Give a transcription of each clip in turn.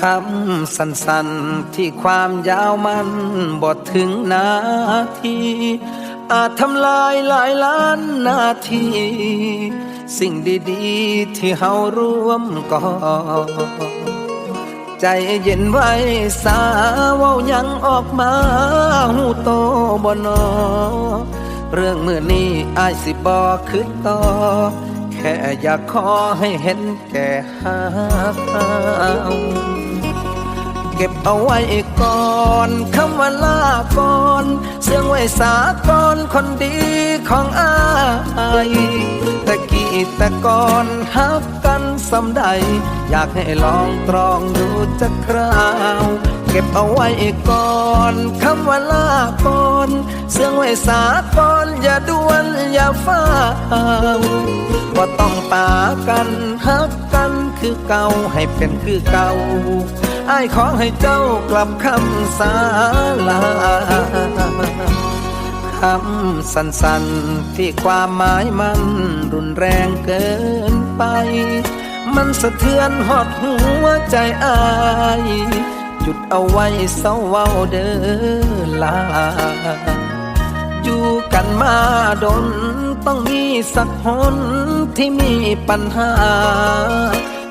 คำสั้นๆ ที่ความยาวมันบทถึงนาที อาจทำลายหลายล้านนาที สิ่งดีๆ ที่เฮาร่วมก่อใจเย็นไว้สาเว้ายังออกมาหูโตบนอ เรื่องมือนี้อายสิบอคืดต่อ แค่อยากขอให้เห็นแก่หาเอา เก็บเอาไว้ก่อนคำว่าลาก่อนเสื่องไว้สาก่อนคนดีของอายต่กี้ต่ก่อนฮักกันสำใด อยากให้ลองตรองดูจะคราว เก็บเอาไว้ก่อนคำว่าลาก่อนเสื่องไว้สาก่อนอย่าด่วนอย่าฟ้าวว่าต้องปากันฮักกัน คือเก่าให้เป็นคือเก่าไอ้ายขอให้เจ้ากลับคำสาลาคำสั้นๆที่ความหมายมันรุนแรงเกินไป มันสะเทือนหอดหัวใจอายหยุดเอาไว้เศร้าเว้าเด้อลา อยู่กันมาดนต้องมีสักคนที่มีปัญหา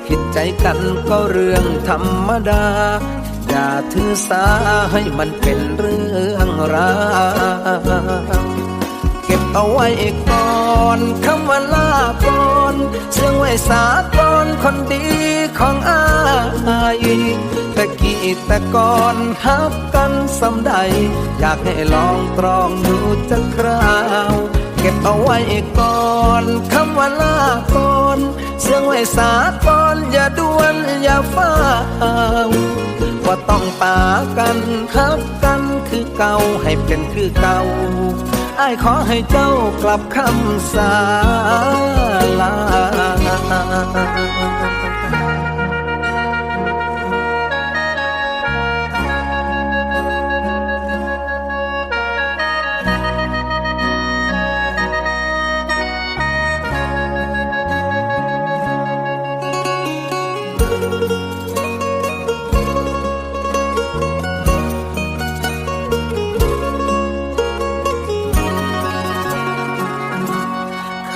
ผิดใจกันก็เรื่องธรรมดา อย่าถือสาให้มันเป็นเรื่องราวเก็บเอาไว้ก่อนคำว่าลาก่อนเสื่องไว้สาก่อนคนดีของอายต่กี้แต่ก่อนฮับกันสำใด อยากให้ลองตรองดูจะคราว ก็บเอาไว้ก่อนคำว่าลาก่อนเสื่องไว้สาก่อนอย่าด่วนอย่าฟ้าวว่าต้องปากันฮับกันคือเก่าให้เป็นคือเก่าไอ้ขอให้เจ้ากลับคำสา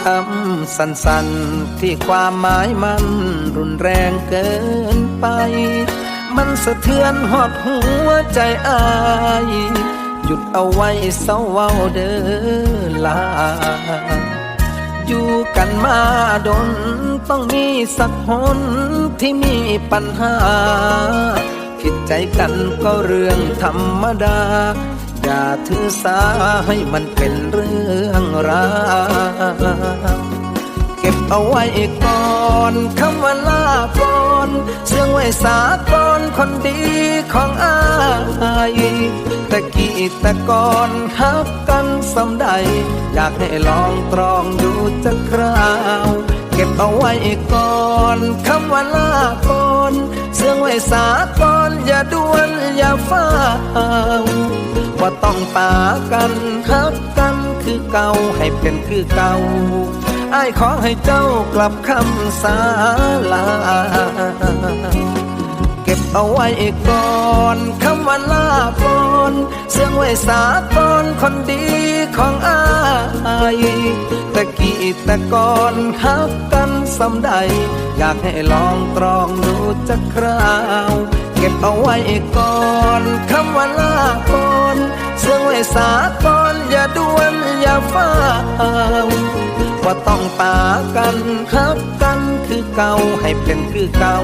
คำสั้นๆที่ความหมายมันรุนแรงเกินไป มันสะเทือนหอดหัวใจอาย หยุดเอาไว้เศร้าเว้าเด้อลา อยู่กันมาดน ต้องมีสักคนที่มีปัญหา ผิดใจกันก็เรื่องธรรมดา อย่าถือสาให้มันเป็นเรื่องราวเก็บเอาไว้ก่อนคำว่าลาก่อนเสื่องไว้สาก่อนคนดีของอายต่กี้ต่ก่อนฮักกันสำใด อยากให้ลองตรองดูจะคราว ก็บเอาไว้ก่อนคำว่าลาก่อนเสื่องไว้สาก่อนอย่าด่วนอย่าฟ้าวว่าต้องปากันฮักกันคือเก่าให้เป็นคือเก่าไอ้ายขอให้เจ้ากลับคำสาลา เก็บเอาไว้ก่อนคำว่าลาก่อนเสื่องไว้สาก่อนคนดีของอาย แต่กี้แต่ก่อนฮักกันสำใด อยากให้ลองตรองดูจะคราว เก็บเอาไว้ก่อนคำว่าลาก่อนเสื่องไว้สาก่อนอย่าด่วนอย่าฟ้าวว่าต้องปากันฮักกันคือเก่าให้เป็นคือเก่า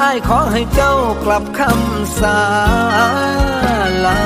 ไอ้ขอให้เจ้ากลับคำสาลา